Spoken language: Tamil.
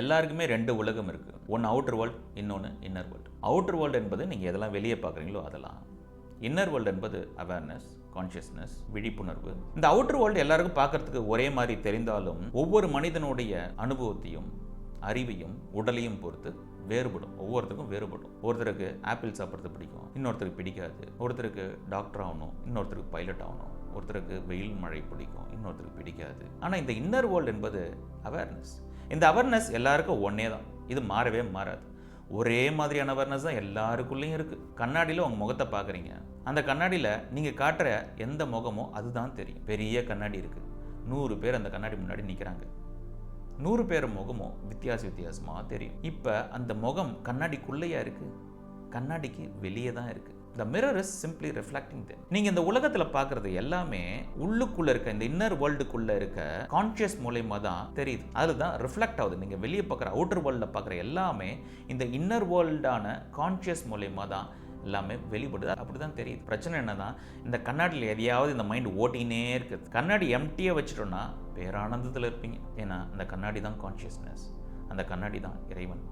எல்லாருக்குமே ரெண்டு உலகம் இருக்குது ஒன்று அவுட்டர் வேர்ல்டு இன்னொன்று இன்னர் வேர்ல்டு அவுட்டர் வேர்ல்டு என்பது நீங்கள் எதெல்லாம் வெளியே பார்க்குறீங்களோ அதெல்லாம். இன்னர் வேர்ல்டு என்பது அவேர்னஸ் கான்ஷியஸ்னஸ் விழிப்புணர்வு. இந்த அவுட்டர் வேர்ல்டு எல்லாருக்கும் பார்க்கறதுக்கு ஒரே மாதிரி தெரிந்தாலும் ஒவ்வொரு மனிதனுடைய அனுபவத்தையும் அறிவையும் உடலையும் பொறுத்து வேறுபடும். ஒவ்வொருத்தருக்கும் வேறுபடும். ஒருத்தருக்கு ஆப்பிள் சாப்பிட்றது பிடிக்கும் இன்னொருத்தருக்கு பிடிக்காது. ஒருத்தருக்கு டாக்டர் ஆகணும் இன்னொருத்தருக்கு பைலட் ஆகணும். ஒருத்தருக்கு வெயில் மழை பிடிக்கும் இன்னொருத்தருக்கு பிடிக்காது. ஆனால் இந்த இன்னர் வேர்ல்டு என்பது அவேர்னஸ் இந்த அவேர்னஸ் எல்லாருக்கும் ஒன்றே தான் இது மாறவே மாறாது. ஒரே மாதிரியான அவேர்னஸ் தான் எல்லாருக்குள்ளேயும் இருக்குது கண்ணாடியில் உங்கள் முகத்தை பார்க்குறீங்க. அந்த கண்ணாடியில் நீங்கள் காட்டுற எந்த முகமோ அதுதான் தெரியும். பெரிய கண்ணாடி இருக்குது நூறு பேர் அந்த கண்ணாடி முன்னாடி நிற்கிறாங்க நூறு பேர் முகமும் வித்தியாச வித்தியாசமாக தெரியும். இப்போ அந்த முகம் கண்ணாடிக்குள்ளேயா இருக்குது கண்ணாடிக்கு வெளியே தான் இருக்குது the mirror is simply reflecting then நீங்கள் இந்த உலகத்தில் பார்க்குறது எல்லாமே உள்ளுக்குள்ளே இருக்க இந்த இன்னர் வேர்ல்டுக்குள்ளே இருக்க கான்ஷியஸ் மூலயமா தான் தெரியுது. அதுதான் தான் ரிஃப்ளெக்ட் ஆகுது. நீங்கள் வெளியே பார்க்குற அவுட்டர் வேர்ல்டில் பார்க்குற எல்லாமே இந்த இன்னர் வேர்ல்டான கான்ஷியஸ் மூலயமா தான் எல்லாமே வெளிப்படுது. அப்படி தான் தெரியுது. பிரச்சனை என்னன்னா இந்த கண்ணாடியில் எதையாவது இந்த மைண்ட் ஓட்டினே இருக்குது. கண்ணாடி எம்டியாக வச்சுட்டோன்னா பேரானந்தத்தில் இருப்பீங்க. ஏன்னா அந்த கண்ணாடி தான் கான்ஷியஸ்னஸ் அந்த கண்ணாடி தான் இறைவன்.